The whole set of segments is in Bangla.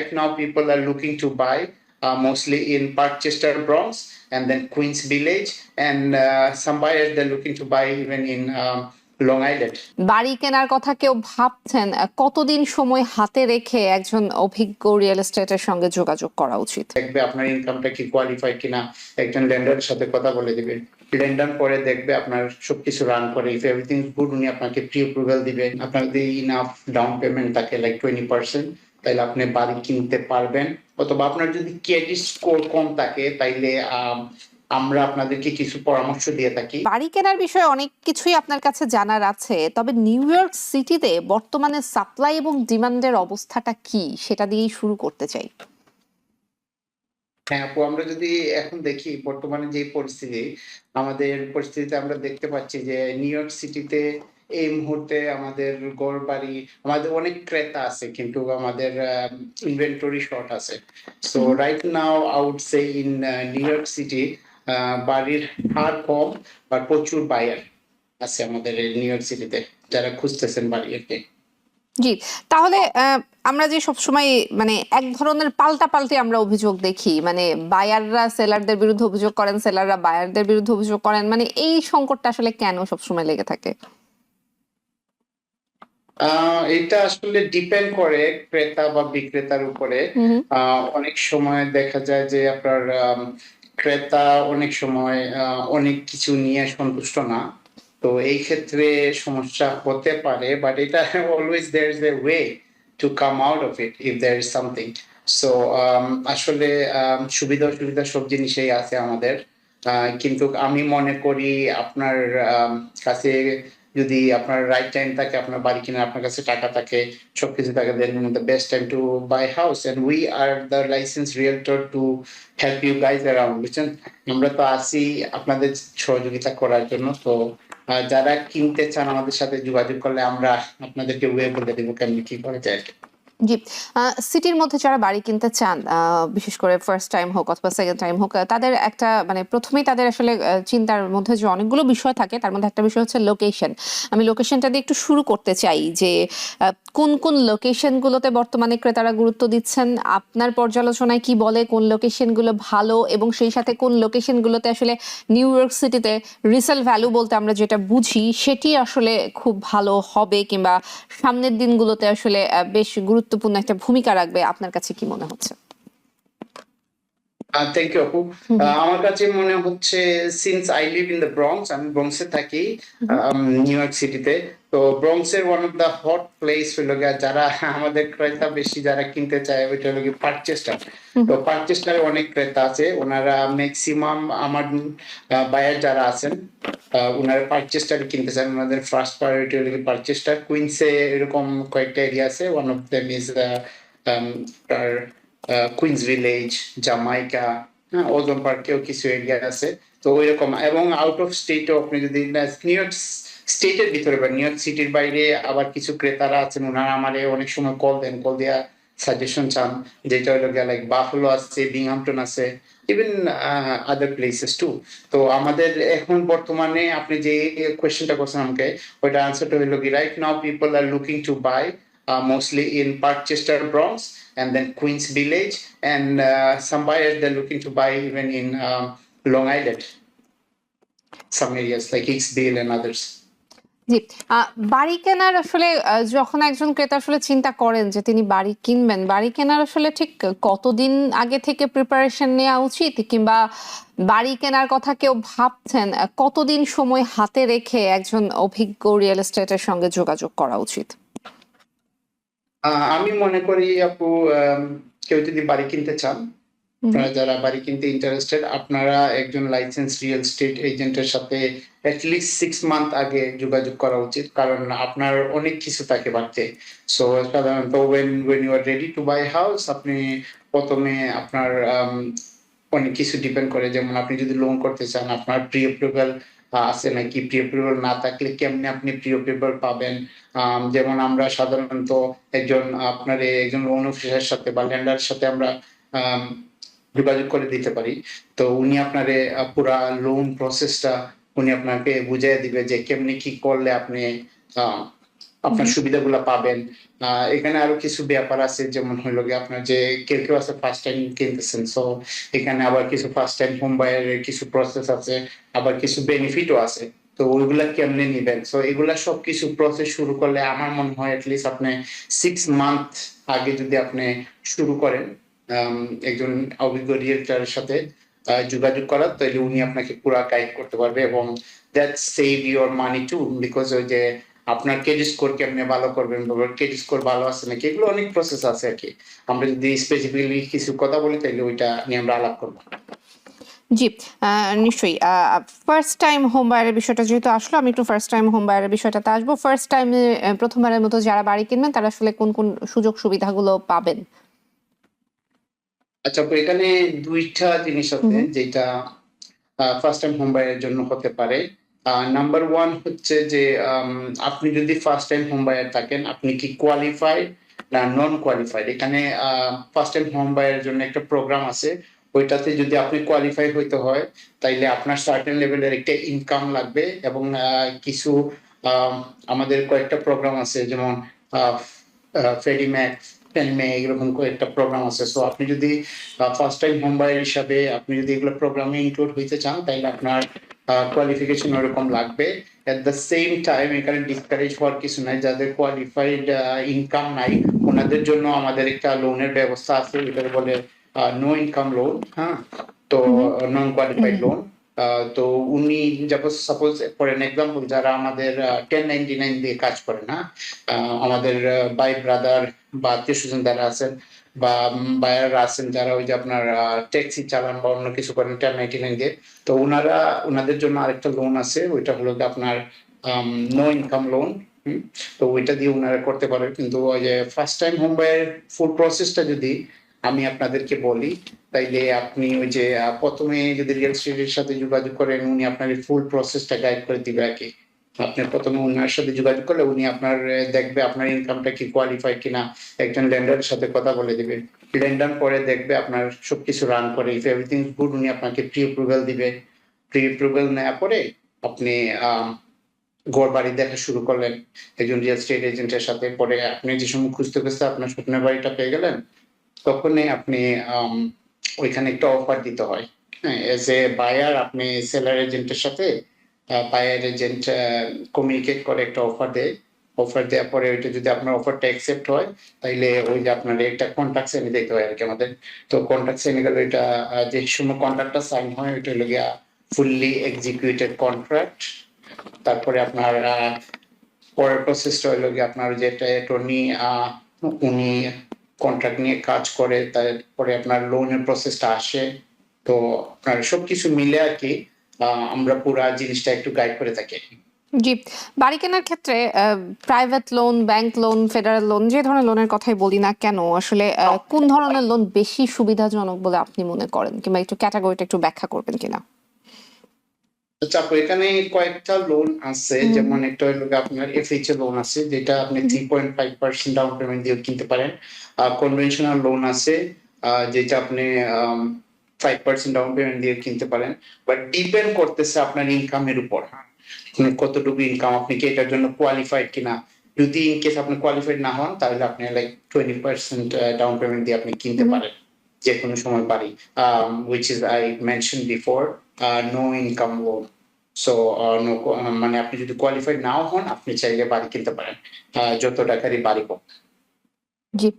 right now people are looking to buy uh, mostly in Parkchester, Bronx, and then Queens Village, and uh, some buyers they're looking to buy even in um, Long Island. বাড়ি কেনার কথা কেউ ভাবছেন কতদিন সময় হাতে রেখে একজন অভিজ্ঞ রিয়েল এস্টেটের সঙ্গে যোগাযোগ করা উচিত? দেখবে আপনার ইনকামটা কি কোয়ালিফাই কিনা একজন লেন্ডারের সাথে কথা বলে দিবে। লেন্ডার পরে দেখবে আপনার সবকিছু রান করে ইফ এভরিথিং গুড উনি আপনাকে প্রি অ্যাপ্রুভাল দিবে। আপনার যদি ইনাফ ডাউন পেমেন্ট থাকে লাইক টোয়েন্টি পার্সেন্ট তাহলে আপনি বাড়ি কিনতে পারবেন। অথবা আপনার যদি ক্রেডিট স্কোর কম থাকে তাইলে আমরা আপনাদেরকে কিছু পরামর্শ দিয়ে থাকি। বাড়ি কেনার বিষয়ে অনেক কিছুই আপনার কাছে জানার আছে তবে নিউ ইয়র্ক সিটিতে বর্তমানে সাপ্লাই এবং ডিমান্ডের অবস্থাটা কি সেটা দিয়েই শুরু করতে চাই। হ্যাঁ আপু আমরা যদি এখন দেখি বর্তমানে যে পরিস্থিতি আমাদের পরিস্থিতিতে আমরা দেখতে পাচ্ছি যে নিউ ইয়র্ক সিটিতে এই মুহূর্তে আমাদের গড় বাড়ি আমাদের অনেক ক্রেতা আছে কিন্তু আমাদের ইনভেন্টরি শর্ট আছে। So right now out say in New York City বাড়ির হার কম বা প্রচুর বায়ার আছে আমাদের নিউ ইয়র্ক সিটিতে যারা খুঁজতেছেন বাড়ি আর কি। জি তাহলে আমরা যে সবসময় মানে এক ধরনের পাল্টা পাল্টে আমরা অভিযোগ দেখি মানে বায়াররা সেলারদের বিরুদ্ধে অভিযোগ করেন সেলাররা বায়ারদের বিরুদ্ধে অভিযোগ করেন মানে এই সংকটটা আসলে কেন সবসময় লেগে থাকে? এটা আসলে ডিপেন্ড করে ক্রেতা বা বিক্রেতার উপরে। অনেক সময় দেখা যায় যে আপনার ক্রেতা অনেক সময় অনেক কিছু নিয়ে সন্তুষ্ট না। তো এই ক্ষেত্রে সমস্যা হতে পারে বাট এটা always there is a way to come out of it if there is something so আসলে সুবিধা অসুবিধা সব জিনিসেই আছে আমাদের। আহ, কিন্তু আমি মনে করি আপনার কাছে যদি আপনার রাইট টাইম থাকে, আপনার বাড়ি কিনে আপনার কাছে টাকা থাকে, সবকিছু থাকে then the best time to buy house and we are the license realtor to help you guys around বুঝছেন? আমরা তো আসি আপনাদের সহযোগিতা করার জন্য, তো যারা কিনতে চান আমাদের সাথে যোগাযোগ করলে আমরা আপনাদেরকে ওয়ে বলে দেবো, কেমনি কি করে যায় জি সিটির মধ্যে যারা বাড়ি কিনতে চান বিশেষ করে ফার্স্ট টাইম হোক অথবা সেকেন্ড টাইম হোক তাদের একটা মানে প্রথমেই তাদের আসলে চিন্তার মধ্যে যে অনেকগুলো বিষয় থাকে, তার মধ্যে একটা বিষয় হচ্ছে লোকেশন আমি লোকেশনটা দিয়ে একটু শুরু করতে চাই যে কোন কোন লোকেশনগুলোতে বর্তমানে ক্রেতারা গুরুত্ব দিচ্ছেন, আপনার পর্যালোচনায় কি বলে কোন লোকেশনগুলো ভালো এবং সেই সাথে কোন লোকেশনগুলোতে আসলে নিউ ইয়র্ক সিটিতে রিসেল ভ্যালু বলতে আমরা যেটা বুঝি, সেটি আসলে খুব ভালো হবে কিংবা সামনের দিনগুলোতে আসলে বেশ বেশ গুরুত্বপূর্ণ একটা ভূমিকা রাখবে আপনার কাছে কি মনে হচ্ছে? থ্যাংক ইউ আপু আমার কাছে মনে হচ্ছে since I live in the Bronx আমি ব্রংসে থাকি নিউ ইয়র্ক সিটিতে তো ব্রংসের one of the hot place হলো গিয়া যারা আমাদের ক্রেতা বেশি যারা কিনতে চায় ওইটা হলো কি পার্চেস্টার তো পার্চেস্টারে অনেক ক্রেতা আছে ওনারা ম্যাক্সিমাম আমার বায়ার যারা আছেন ওনারা পার্চেস্টারে কিনতে চান। ওনাদের ফার্স্ট প্রায়োরিটি হলো কি পার্চেস্টার কুইন্সে এরকম কয়েকটা এরিয়া আছে। One of them is Queens Village Jamaica হ্যাঁ ওজন পার্কেও কিছু এরিয়া আছে। তো ওইরকম। এবং আউট অফ স্টেটও আপনি যদি নিউ ইয়র্ক স্টেটের ভিতরে বা নিউ ইয়র্ক সিটির বাইরে আবার কিছু ক্রেতারা আছেন ওনারা আমারে অনেক সময় কল দেন কল দেওয়া সাজেশন চান। যেটা হলো গিয়া লাইক বাফলো আছে বিংহামটন আছে ইভেন আদার প্লেসেস টু তো আমাদের এখন বর্তমানে আপনি যে কোয়েশ্চেনটা করছেন আমাকে ওইটা আনসারটা হলো কি right now people are looking to buy mostly mostly in Parkchester, Bronx, and then Queens Village, and uh, some buyers they're looking to buy even in um, Long Island, some areas like Hicksdale and others. জি বাড়ি কেনার আসলে যখন একজন ক্রেতা আসলে চিন্তা করেন যে তিনি বাড়ি কিনবেন, বাড়ি কেনার আসলে ঠিক কতদিন আগে থেকে প্রিপারেশন নেওয়া উচিত? কিংবা বাড়ি কেনার কথা কেউ ভাবছেন কতদিন সময় হাতে রেখে একজন অভিজ্ঞ রিয়েল এস্টেটের সঙ্গে যোগাযোগ করা উচিত? আমি মনে করি আপু কেউ যদি বাড়ি কিনতে চান আপনারা যারা বাড়ি কিনতে ইন্টারেস্টেড আপনারা একজন লাইসেন্স রিয়েল এস্টেট এজেন্টের সাথে অ্যাটলিস্ট সিক্স মান্থ আগে যোগাযোগ করা উচিত কারণ আপনার অনেক কিছু থাকে বাড়তে। সো সাধারণত when when you are ready to buy house আপনি প্রথমে আপনার অনেক কিছু ডিপেন্ড করে। যেমন আপনি যদি লোন করতে চান আপনার প্রি অ্যাপ্রুভাল আছে নাকি? প্রি অ্যাপ্রুভাল না থাকলে কেমনে আপনি প্রি অ্যাপ্রুভাল পাবেন যেমন আমরা সাধারণত একজন আপনার একজন লোন অফিসারের সাথে বা ল্যান্ডারের সাথে আমরা আম, যোগাযোগ করে দিতে পারি। তো উনি আপনারে পুরা লোন প্রসেসটা উনি আপনাকে বুঝিয়ে দিবে যে কেমনি কি করলে আপনি আপনার সুবিধাগুলো পাবেন। এখানে আরও কিছু ব্যাপার আছে যেমন হইল গিয়ে আপনার যে কেউ কেউ আছে ফার্স্ট টাইম কিনতেছেন সো এখানে আবার কিছু ফার্স্ট টাইম হোম বায়ারের কিছু প্রসেস আছে আবার কিছু বেনিফিটও আছে। তো ওইগুলা কেমনে নিবেন? সো এগুলা সবকিছু প্রসেস শুরু করলে আমার মনে হয় অ্যাটলিস্ট আপনি সিক্স মান্থ আগে যদি আপনি শুরু করেন একজন অভিজ্ঞ রিয়েলটারের সাথে যোগাযোগ করা তাহলে উনি আপনাকে পুরা গাইড করতে পারবে এবং that save your money too because ওই যে আপনার ক্রেডিট স্কোর কেমনে ভালো করবেন ক্রেডিট স্কোর ভালো আছে নাকি, এগুলো অনেক প্রসেস আছে আর কি। আমরা যদি স্পেসিফিকলি কিছু কথা বলি তাহলে ওইটা নিয়ে আমরা আলাপ করব। জি নিশ্চয়ই ফার্স্ট টাইম হোম বায়ারের বিষয়টা যেহেতু আসলো, আমি একটু ফার্স্ট টাইম হোম বায়ারের বিষয়টাতে আসব। ফার্স্ট টাইম প্রথমবারের মতো যারা বাড়ি কিনবেন, তারা আসলে কোন কোন সুযোগ সুবিধাগুলো পাবেন? আচ্ছা আপু, এখানে দুইটা জিনিস আছে যেটা ফার্স্ট টাইম হোম বায়ারের জন্য হতে পারে। নাম্বার ওয়ান হচ্ছে যে আপনি যদি ফার্স্ট টাইম হোম বায়ার থাকেন আপনি কি কোয়ালিফাইড না নন কোয়ালিফাইড এখানে ফার্স্ট টাইম হোম বায়ারের জন্য একটা প্রোগ্রাম আছে। ওইটাতে যদি আপনি কোয়ালিফাই হইতে হয় তাইলে আপনার সার্টেন লেভেলের একটা ইনকাম লাগবে এবং আহ, কিছু আম, আমাদের কয়েকটা প্রোগ্রাম আছে যেমন ফেডি ম্যাক্স টেনমে এরকম কয়েকটা প্রোগ্রাম আছে। সো আপনি যদি ফার্স্ট টাইম হোম বায়ার হিসাবে আপনি যদি এগুলো প্রোগ্রামে ইনক্লুড হইতে চান তাহলে আপনার কোয়ালিফিকেশন ওরকম লাগবে। এট দ্য সেম টাইম এখানে ডিসকারেজ হওয়ার কিছু নাই। যাদের কোয়ালিফাইড ইনকাম নাই ওনাদের জন্য আমাদের একটা লোনের ব্যবস্থা আছে যেটা বলে নো ইনকাম লোন হ্যাঁ? তো নন কোয়ালিফাইড লোন তো উনি যখন সাপোজ ফর এন এক্সাম্পল যারা আমাদের টেন নাইনটি নাইন দিয়ে কাজ করেন না আহ, আমাদের বাই ব্রাদার বা আত্মীয় স্বজন যারা আছেন বা বায়ার আছেন যারা ওই যে আপনার ট্যাক্সি চালান বা অন্য কিছু করেন টেন নাইনটি নাইন দিয়ে তো ওনারা ওনাদের জন্য আরেকটা লোন আছে ওইটা হলো আপনার নো ইনকাম লোন তো ওইটা দিয়ে ওনারা করতে পারে কিন্তু ওই যে ফার্স্ট টাইম হোম বায়ের ফুল প্রসেসটা যদি আমি আপনাদেরকে বলি, তাইলে আপনি ওই যে প্রথমে যদি রিয়েল এস্টেটের সাথে যোগাযোগ করেন, উনি আপনার ফুল প্রসেসটা গাইড করে দিবে আর কি আপনি প্রথমে ওনার সাথে যোগাযোগ করলে উনি আপনার দেখবে আপনার ইনকামটা কি কোয়ালিফাই কিনা, একজন লেন্ডারের সাথে কথা বলে দিবে। লেন্ডার পরে দেখবে আপনার সবকিছু রান করে ইফ এভরিথিং গুড উনি আপনাকে প্রি অ্যাপ্রুভাল দিবে। প্রি অ্যাপ্রুভাল নেওয়ার পরে আপনি ঘর বাড়ি দেখা শুরু করলেন। একজন রিয়েল এস্টেট এজেন্টের সাথে, পরে আপনি যে সময় খুঁজতে খুঁজতে আপনার স্বপ্নের বাড়িটা পেয়ে গেলেন তখনই আপনি ওইখানে একটা অফার দিতে হয়। এজ এ বায়ার আপনি সেলার এজেন্টের সাথে বায়ার এজেন্ট কমিউনিকেট করে একটা অফার দেয়। অফার দেওয়ার পরে ওইটা যদি আপনার অফারটা অ্যাকসেপ্ট হয়, তাইলে ওই যে আপনার একটা কন্ট্রাক্ট এনে দিতে হয় আর কি আমাদের। তো কন্ট্রাক্ট এনে গেলে ওইটা যে সময় কন্ট্রাক্টটা সাইন হয়, ওইটা হলো গিয়া ফুললি এক্সিকিউটেড কন্ট্রাক্ট তারপরে আপনার পরের প্রসেসটা হলো গিয়ে আপনার যে অ্যাটর্নি উনি কন্ট্রাক্ট নিয়ে কাজ করে তারপরে আপনার লোনের প্রসেসটা আসে। তো আপনার সবকিছু মিলে আর কি আমরা পুরা জিনিসটা একটু গাইড করে থাকি। জি বাড়ি কেনার ক্ষেত্রে private loan bank loan federal loan যে ধরনের লোনের কথাই বলি না কেন আসলে কোন ধরনের লোন বেশি সুবিধাজনক বলে আপনি মনে করেন? কিংবা একটু ক্যাটাগরিটা একটু ব্যাখ্যা করবেন কিনা? আচ্ছা এখানে কয়েকটা লোন আছে। যেমন একটা হলো আপনার এফএইচএ লোন আছে যেটা আপনি three point five percent down payment দিয়ে কিনতে পারেন। কনভেনশনাল লোন আছে যেটা আপনি ফাইভ পার্সেন্ট ডাউন পেমেন্ট দিয়ে কিনতে পারেন। বাট ডিপেন্ড করতেছে আপনার ইনকামের উপর। হ্যাঁ। আপনার কতটুকু ইনকাম আপনি কি এটার জন্য কোয়ালিফাইড কিনা? যদি ইন কেস আপনি কোয়ালিফাইড না হন তাহলে আপনি like twenty percent down payment দিয়ে আপনি কিনতে পারেন। যে কোনো সময় বাড়ি which is I mention before no income loan so no মানে আপনি যদি কোয়ালিফাইড নাও হন আপনি চাইলে বাড়ি কিনতে পারেন। আহ, যত টাকারই বাড়ি হোক। জি।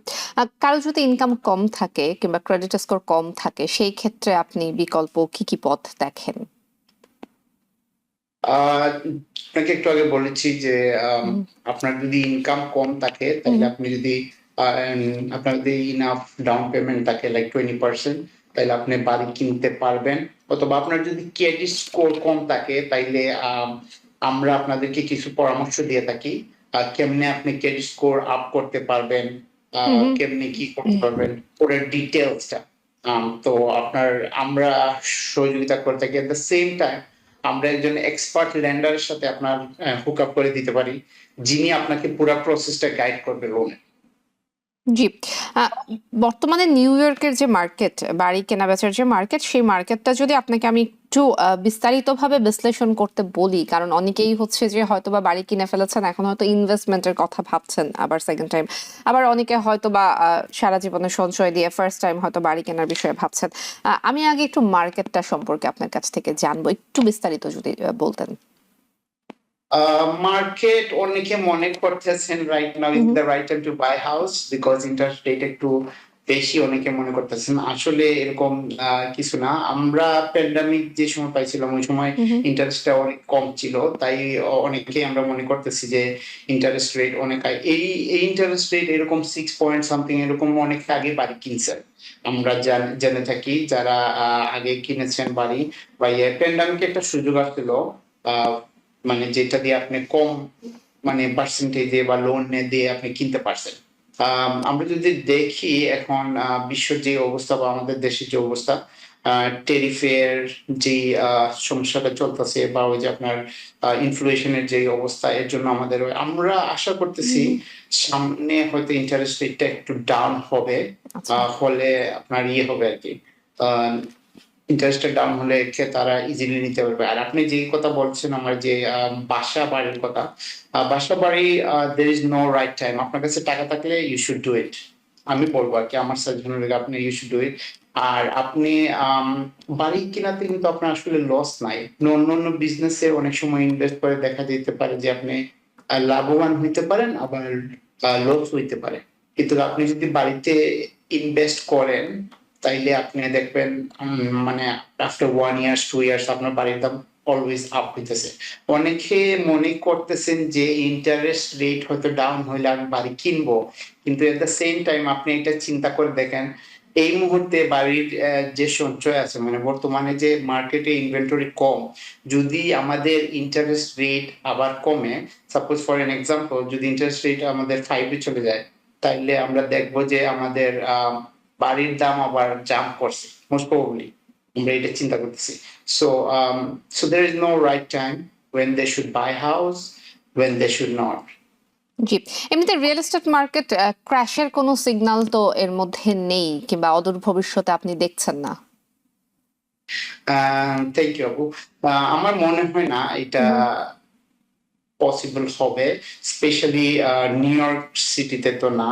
কারও যদি ইনকাম কম থাকে কিংবা ক্রেডিট স্কোর কম থাকে সেই ক্ষেত্রে আপনি বিকল্প কি কি পথ দেখেন? আপনাকে একটু আগে বলেছি যে আপনার যদি ইনকাম কম থাকে তাহলে আপনি যদি আপনার যদি ইনাফ ডাউন পেমেন্ট থাকে লাইক টোয়েন্টি পার্সেন্ট তাহলে আপনি বাড়ি কিনতে পারবেন। অথবা আপনার যদি ক্রেডিট স্কোর কম থাকে তাইলে আম, আমরা আপনাদেরকে কিছু পরামর্শ দিয়ে থাকি কেমনে আপনি ক্রেডিট স্কোর আপ করতে পারবেন কেমনে কি করতে পারবেন পুরো ডিটেলসটা তো আপনার আমরা সহযোগিতা করে থাকি এট দ্য সেম টাইম আমরা একজন এক্সপার্ট ল্যান্ডারের সাথে আপনার হুক আপ করে দিতে পারি যিনি আপনাকে পুরো প্রসেসটা গাইড করবে লোনে জি। বর্তমানে নিউ ইয়র্কের যে মার্কেট বাড়ি কেনা বেচার যে মার্কেট সেই মার্কেটটা যদি আপনাকে আমি একটু বিস্তারিতভাবে বিশ্লেষণ করতে বলি, কারণ অনেকেই হচ্ছে যে হয়তো বা বাড়ি কিনে ফেলেছেন, এখন হয়তো ইনভেস্টমেন্টের কথা ভাবছেন আবার সেকেন্ড টাইম আবার অনেকে হয়তো বা সারা জীবনে সঞ্চয় দিয়ে ফার্স্ট টাইম হয়তো বাড়ি কেনার বিষয়ে ভাবছেন। আমি আগে একটু মার্কেটটা সম্পর্কে আপনার কাছ থেকে জানব, একটু বিস্তারিত যদি বলতেন। মার্কেট অনেকে মনে করতেছেন right now is. The right time to buy house because interest rate একটু বেশি অনেকে মনে করতেছেন। আসলে এরকম কিছু না। আমরা প্যান্ডামিক যে সময় পাইছিলাম ওই সময় ইন্টারেস্টটা অনেক কম ছিল। তাই অনেকেই আমরা মনে করতেছি যে ইন্টারেস্ট রেট অনেক এই এই ইন্টারেস্ট রেট এরকম সিক্স পয়েন্ট সামথিং এরকম অনেক আগে বাড়ি কিনছেন। আমরা জেনে থাকি যারা আহ, আগে কিনেছেন বাড়ি। বা ইয়ে প্যান্ডামিকে একটা সুযোগ আসছিল। আহ, মানে যেটা দিয়ে আপনি কম মানে পার্সেন্টেজে বা লোন দিয়ে আপনি কিনতে পারছেন। আম, আমরা যদি দেখি এখন বিশ্বের যে অবস্থা বা আমাদের দেশের যে অবস্থা টেরিফের যে আহ, সমস্যাটা চলতেছে বা ওই যে আপনার ইনফ্লেশনের যে অবস্থা এর জন্য আমাদের আমরা আশা করতেছি সামনে হয়তো ইন্টারেস্ট রেটটা একটু ডাউন হবে আচ্ছা। হলে আপনার ইয়ে হবে আর কি। ইন্টারেস্টটা ডাউন হলে তারা ইজিলি নিতে পারবে। আর আপনি যে কথা বলছেন আমার যে বাসা বাড়ির কথা বাসা বাড়ি there is no right time আপনার কাছে টাকা থাকলে ইউ শুড ডু ইট আমি বলব আর কি, আমার সাজেশন হলে আপনি ইউ শুড ডু ইট আর আপনি বাড়ি কেনাতে কিন্তু আপনার আসলে লস নাই। অন্য অন্য বিজনেসে অনেক সময় ইনভেস্ট করে দেখা যেতে পারে যে আপনি লাভবান হইতে পারেন, আবার লস হইতে পারে। কিন্তু আপনি যদি বাড়িতে ইনভেস্ট করেন তাইলে আপনি দেখবেন মানে after one years two years আপনার বাড়ির দাম অলওয়েজ আপ হইতেছে। অনেকে মনে করতেছেন যে ইন্টারেস্ট রেট হয়তো ডাউন হইলে আমি বাড়ি কিনবো, কিন্তু এট দ্য সেম টাইম আপনি এটা চিন্তা করে দেখেন, এই মুহূর্তে বাড়ির যে সঞ্চয় আছে মানে বর্তমানে যে মার্কেটে ইনভেন্টরি কম, যদি আমাদের ইন্টারেস্ট রেট আবার কমে সাপোজ ফর এন এক্সাম্পল যদি ইন্টারেস্ট রেট আমাদের ফাইভে চলে যায়, তাইলে আমরা দেখব যে আমাদের বাড়ির দাম আবার জাম্প করছে মোস্ট প্রবাবলি আমরা এটা চিন্তা করতেছি। So so there is no right time when they should buy house when they should not জি এমনিতে রিয়েল এস্টেট মার্কেট ক্র্যাশের কোনো সিগন্যাল তো এর মধ্যে নেই কিংবা অদূর ভবিষ্যতে আপনি দেখছেন না? থ্যাংক ইউ আপু আমার মনে হয় না এটা পসিবল হবে স্পেশালি নিউ ইয়র্ক সিটিতে তো না।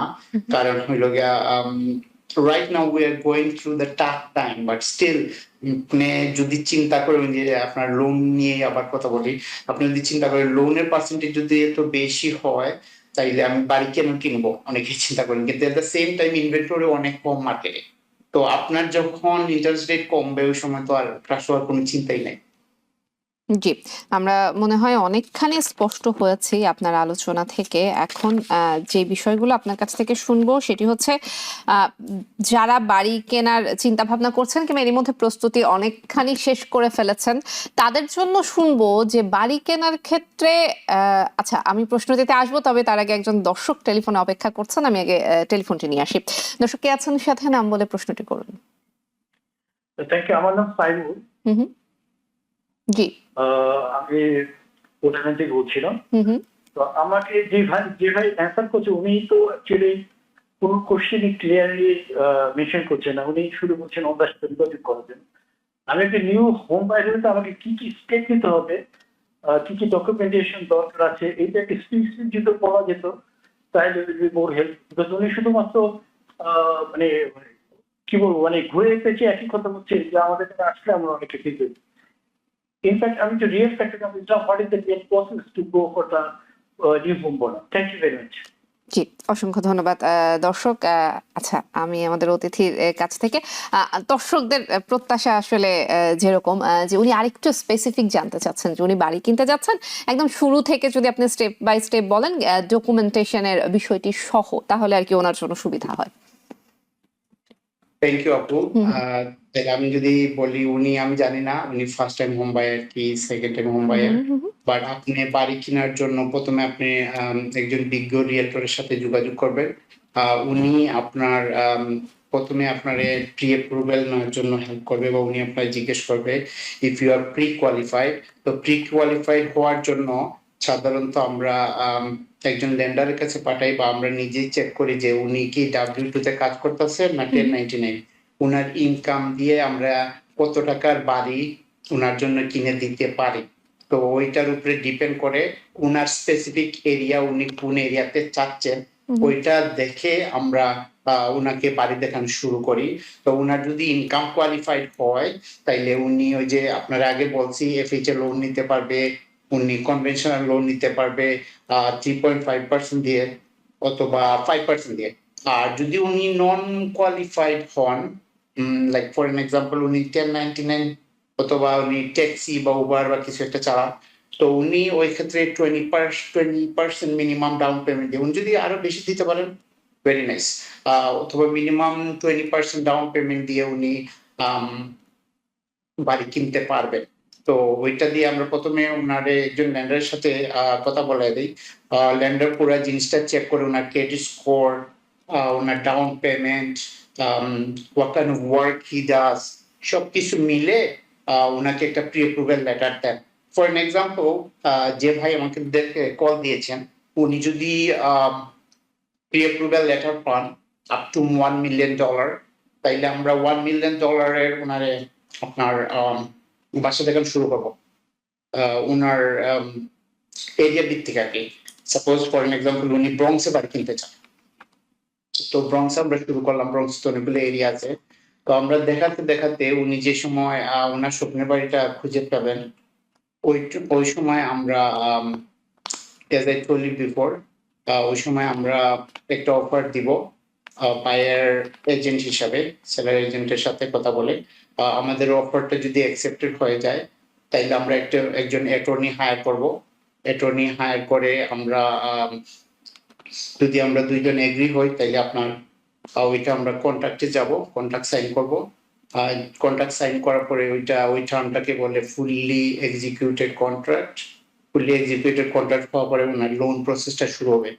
কারণ হইল গিয়া right now we are going through the tough time but still আপনি যদি চিন্তা করেন যে আপনার লোন নিয়ে আবার কথা বলি, আপনি যদি চিন্তা করেন লোনের পার্সেন্টেজ যদি এত বেশি হয়, তাইলে আমি বাড়ি কেন কিনবো? অনেকে চিন্তা করেন, কিন্তু at the same time inventory অনেক কম মার্কেটে তো আপনার যখন ইন্টারেস্ট রেট কমবে, ওই সময় তো আর ক্রাশ হওয়ার কোনো চিন্তাই নাই। জি আমরা মনে হয় অনেকখানি স্পষ্ট হয়েছি আপনার আলোচনা থেকে। এখন যে বিষয়গুলো আপনার কাছ থেকে শুনব সেটি হচ্ছে যারা বাড়ি কেনার চিন্তা ভাবনা করছেন কিংবা এরই মধ্যে প্রস্তুতি অনেকখানি শেষ করে ফেলেছেন তাদের জন্য শুনব যে বাড়ি কেনার ক্ষেত্রে আচ্ছা আমি প্রশ্নটিতে আসব তবে তার আগে একজন দর্শক টেলিফোনে অপেক্ষা করছেন আমি আগে টেলিফোনটি নিয়ে আসি। দর্শক কে আছেন সাথে নাম বলে প্রশ্নটি করুন। থ্যাংক ইউ আমার নাম সাইমুল। হুম হুম। জি। আমি কোটানা থেকে বলছিলাম তো আমাকে যে ভাই যে ভাই অ্যান্সার করছে উনি তো অ্যাকচুয়ালি কোন কোশ্চেনই ক্লিয়ারলি মেনশন করছেন না। উনি শুধু বলছেন অন দ্য করেছেন আমি একটা নিউ হোম বাইর হলে তো আমাকে কি কি স্টেপ নিতে হবে কি কি ডকুমেন্টেশন দরকার আছে এইটা একটা স্পেসিফিক যদি বলা যেত। তাহলে মোর হেল্প বিকজ উনি শুধুমাত্র আহ, মানে কি বলব মানে ঘুরে পেঁচে একই কথা বলছে যে আমাদের কাছে আসলে আমরা অনেক কিছু ইনফ্যাক্ট আমি তো রিয়েল ফ্যাক্টর আমি what is the real process to go for the new homeowner thank you very much জি, অসংখ্য ধন্যবাদ দর্শক আচ্ছা আমি আমাদের অতিথির কাছ থেকে দর্শকদের প্রত্যাশা আসলে যেরকম যে উনি আরেকটু স্পেসিফিক জানতে চাচ্ছেন, যে উনি বাড়ি কিনতে যাচ্ছেন, একদম শুরু থেকে যদি আপনি স্টেপ বাই স্টেপ বলেন ডকুমেন্টেশনের বিষয়টি সহ, তাহলে আর কি ওনার জন্য সুবিধা হয়। থ্যাংক ইউ আপু আমি যদি বলি উনি আমি জানি না উনি ফার্স্ট টাইম হোম বায়ার কি second time home buyer. But আপনি বাড়ি কেনার জন্য প্রথমে আপনি আম, একজন বিজ্ঞ রিয়েলটরের সাথে যোগাযোগ করবেন। উনি আপনার আম, প্রথমে আপনার প্রি অ্যাপ্রুভাল নেওয়ার জন্য হেল্প করবে বা উনি আপনার জিজ্ঞেস করবে if you are pre qualified তো প্রি কোয়ালিফাইড হওয়ার জন্য সাধারণত আমরা আম, একজন লেন্ডারের কাছে পাঠাই বা আমরা নিজেই চেক করি যে উনি কি ডাব্লিউ টু তে কাজ করতেছে না টেন নাইনটি নাইন উনার ইনকাম দিয়ে আমরা কত টাকার বাড়ি উনার জন্য কিনে দিতে পারি। তো ওইটার উপরে ডিপেন্ড করে উনার স্পেসিফিক এরিয়া উনি কোন এরিয়াতে চাচ্ছেন ওইটা দেখে আমরা উনাকে বাড়ি দেখানো শুরু করি। তো উনার যদি ইনকাম কোয়ালিফাইড হয় তাইলে উনি ওই যে আপনার আগে বলছি এফএইচ এ লোন নিতে পারবে উনি কনভেনশনাল লোন নিতে পারবে থ্রি পয়েন্ট ফাইভ পার্সেন্ট দিয়ে, অথবা ফাইভ পার্সেন্ট দিয়ে। আর যদি উনি নন কোয়ালিফাইড হন লাইক ফর এন এক্সাম্পল উনি টেন নাইনটি নাইন অথবা উনি ট্যাক্সি বা উবার বা কিছু একটা চালান, তো উনি ওই ক্ষেত্রে twenty twenty percent minimum down payment দিয়ে, উনি যদি আরও বেশি দিতে পারেন ভেরি নাইস অথবা minimum twenty percent down payment দিয়ে উনি বাড়ি কিনতে পারবেন। তো ওইটা দিয়ে আমরা প্রথমে ওনারে একজন ল্যান্ডারের সাথে কথা বলাই দিই। ল্যান্ডার পুরো জিনিসটা চেক করে ওনার credit score owner down payment what kind work he does সবকিছু মিলে আহ, ওনাকে একটা প্রি অ্যাপ্রুভাল লেটার দেন ফর এন এক্সাম্পল যে ভাই আমাকে কল দিয়েছেন উনি যদি প্রি অ্যাপ্রুভাল লেটার পান up to one million dollar তাইলে আমরা ওয়ান মিলিয়ন ডলারের ওনারে আপনার বাসা দেখানো শুরু করব। ওনার এরিয়া ভিত্তিক আর কি। সাপোজ ফর এন এক্সাম্পল উনি ব্রংসে বাড়ি কিনতে চান। তো ব্রংসে আমরা শুরু করলাম ব্রংস তো অনেকগুলো এরিয়া আছে। তো আমরা দেখাতে দেখাতে উনি যে সময় ওনার স্বপ্নের বাড়িটা খুঁজে পাবেন, ওই ওই সময় আমরা এজ আই টোল বিফোর ওই সময় আমরা একটা অফার দিব বায়ার এজেন্ট হিসাবে সেলার এজেন্টের সাথে কথা বলে। আমাদের অফারটা যদি অ্যাকসেপ্টেড হয়ে যায় তাইলে আমরা একটা একজন অ্যাটর্নি হায়ার করব। অ্যাটর্নি হায়ার করে আমরা আম, যদি আমরা দুইজন এগ্রি হই তাইলে আপনার ওইটা আমরা কন্ট্রাক্টে যাব কন্ট্রাক্ট সাইন করব। কন্ট্রাক্ট সাইন করার পরে ওইটা ওই টার্মটাকে বলে fully executed contract fully executed contract হওয়ার পরে ওনার লোন প্রসেসটা শুরু হবে।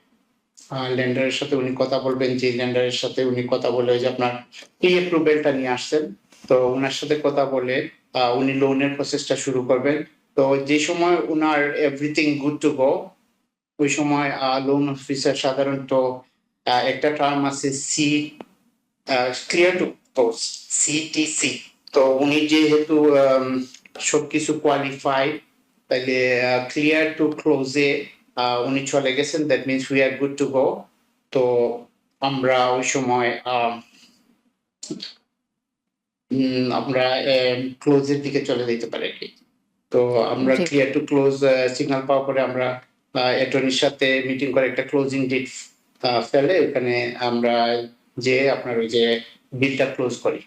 ল্যান্ডারের সাথে উনি কথা বলবেন যে ল্যান্ডারের সাথে উনি কথা বলে যে আপনার প্রি অ্যাপ্রুভেলটা নিয়ে আসছেন। তো ওনার সাথে কথা বলে উনি লোনের প্রসেসটা শুরু করবেন। তো যে সময় উনার এভরিথিং গুড টু গো ওই সময় লোন অফিসার সাধারণত একটা টার্ম আছে C clear to close CTC তো উনি যেহেতু সবকিছু কোয়ালিফাই তাইলে ক্লিয়ার টু ক্লোজে উনি চলে গেছেন that means we are good to go তো আমরা ওই সময় আমরা ক্লোজের দিকে চলে যেতে পারি আর কি। তো আমরা ক্লিয়ার টু ক্লোজ সিগন্যাল পাওয়ার পরে আমরা অ্যাটর্নির সাথে মিটিং করে একটা ক্লোজিং ডেট ফেলে ওখানে আমরা যে আপনার ওই যে বিলটা ক্লোজ করি।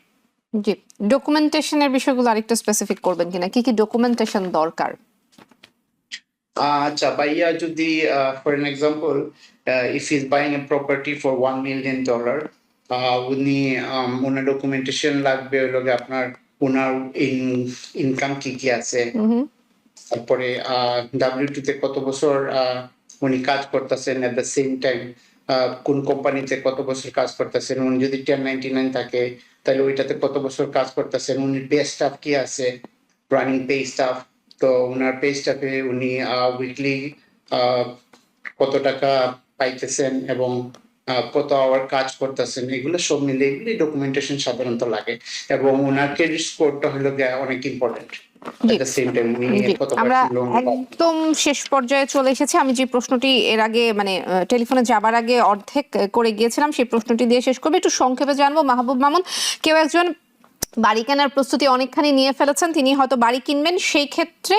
জি। ডকুমেন্টেশনের বিষয়গুলো আরেকটু স্পেসিফিক করবেন কিনা? কি কি ডকুমেন্টেশন দরকার? আচ্ছা ভাইয়া যদি for an example if is buying a property for one million dollar উনি ওনার ডকুমেন্টেশন লাগবে হলো গিয়ে আপনার ওনার ইনকাম কি কি আছে। তারপরে ডাব্লিউ তে কত বছর উনি কাজ করতেছেন এট দ্য সেম টাইম কোন কোম্পানিতে কত বছর কাজ করতেছেন উনি যদি টেন নাইনটি নাইন থাকে তাহলে ওইটাতে কত বছর কাজ করতেছেন উনি পে স্টাফ কি আছে রানিং পে স্টাফ তো ওনার পে স্টাফে উনি উইকলি কত টাকা পাইতেছেন এবং কত আওয়ার কাজ করতেছেন এগুলো সব মিলে এগুলি ডকুমেন্টেশন সাধারণত লাগে এবং ওনার ক্রেডিট স্কোরটা হলো অনেক ইম্পর্টেন্ট আমরা একদম শেষ পর্যায়ে চলে এসেছি। আমি যে প্রশ্নটি এর আগে মানে টেলিফোনে যাবার আগে অর্ধেক করে গিয়েছিলাম সেই প্রশ্নটি দিয়ে শেষ করব। একটু সংক্ষেপে জানব। মাহবুব মামুন কেউ একজন বাড়ি কেনার প্রস্তুতি অনেকখানি নিয়ে ফেলেছেন। তিনি হয়তো বাড়ি কিনবেন। সেই ক্ষেত্রে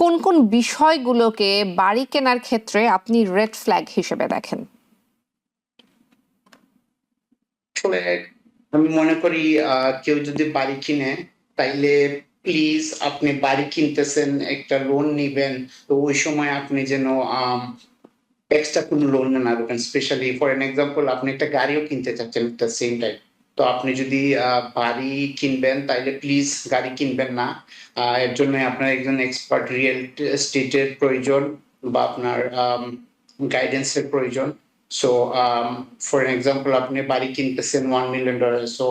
কোন কোন বিষয়গুলোকে বাড়ি কেনার ক্ষেত্রে আপনি রেড ফ্ল্যাগ হিসেবে দেখেন? আসলে আমি মনে করি কেউ যদি বাড়ি কিনে, তাইলে প্লিজ আপনি বাড়ি কিনতেছেন, একটা লোন নিবেন। তো ওই সময় আপনি যেন এক্সট্রা কোনো লোন না রাখেন স্পেশালি ফর এন এক্সাম্পল আপনি একটা গাড়িও কিনতে চাচ্ছেন দ্য সেম টাইম তো আপনি যদি বাড়ি কিনবেন, তাইলে প্লিজ গাড়ি কিনবেন না। এর জন্য আপনার একজন এক্সপার্ট রিয়েল এস্টেটের প্রয়োজন বা আপনার গাইডেন্সের প্রয়োজন। সো ফর এক্সাম্পল আপনি বাড়ি কিনতেছেন ওয়ান মিলিয়ন ডলার সো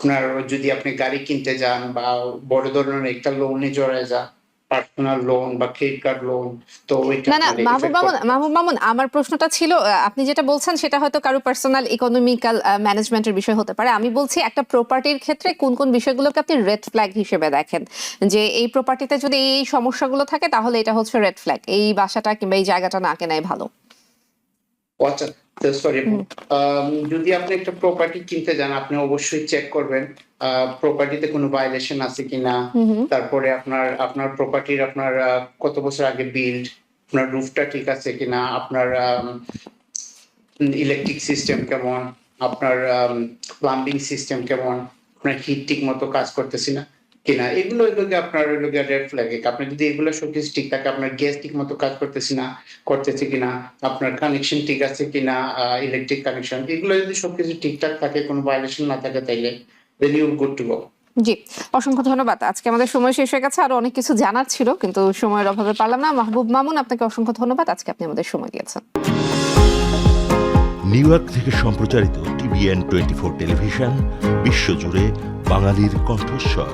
আপনার যদি আপনি গাড়ি কিনতে যান বা বড় ধরনের একটা লোনে জড়ায় যান পার্সোনাল লোন বা ক্রেডিট কার্ড লোন তো ওইটা না না আপনার মাহবুব effect মামুন করবে। মাহবুব মামুন আমার প্রশ্নটা ছিল আপনি যেটা বলছেন সেটা হয়তো কারও পার্সোনাল ইকোনমিক্যাল ম্যানেজমেন্টের বিষয় হতে পারে। আমি বলছি একটা প্রপার্টির ক্ষেত্রে কোন কোন বিষয়গুলোকে আপনি রেড ফ্ল্যাগ হিসেবে দেখেন? যে এই প্রপার্টিতে যদি এই সমস্যাগুলো থাকে তাহলে এটা হচ্ছে রেড ফ্ল্যাগ এই বাসাটা কিংবা এই জায়গাটা না কেনাই ভালো। ও আচ্ছা সরি যদি আপনি একটা প্রপার্টি কিনতে যান আপনি অবশ্যই চেক করবেন প্রপার্টিতে কোনো ভাইলেশন আছে কিনা তারপরে আপনার আপনার প্রপার্টির আপনার আহ, কত বছর আগে বিল্ড আপনার রুফটা ঠিক আছে কিনা আপনার ইলেকট্রিক সিস্টেম কেমন আপনার প্লাম্বিং সিস্টেম কেমন আপনার হিট ঠিক মতো কাজ করতেছি না কিনা এগুলো এগুলোকে আপনার ওইগুলোকে রেড ফ্ল্যাগ আপনি যদি এগুলো সবকিছু ঠিক থাকে আপনার গ্যাস ঠিক মতো কাজ করতেছি না করতেছে কিনা আপনার কানেকশন ঠিক আছে কিনা ইলেকট্রিক কানেকশন এগুলো যদি সবকিছু ঠিকঠাক থাকে কোনো ভাইলেশন না থাকে তাইলে then you good to go জি অসংখ্য ধন্যবাদ। আজকে আমাদের সময় শেষ হয়ে গেছে আরও অনেক কিছু জানার ছিল কিন্তু সময়ের অভাবে পারলাম না। মাহবুব মামুন আপনাকে অসংখ্য ধন্যবাদ। আজকে আপনি আমাদের সময় দিয়েছেন। নিউ ইয়র্ক থেকে সম্প্রচারিত টিভিএন টোয়েন্টি ফোর টেলিভিশন বিশ্বজুড়ে বাঙালির কণ্ঠস্বর।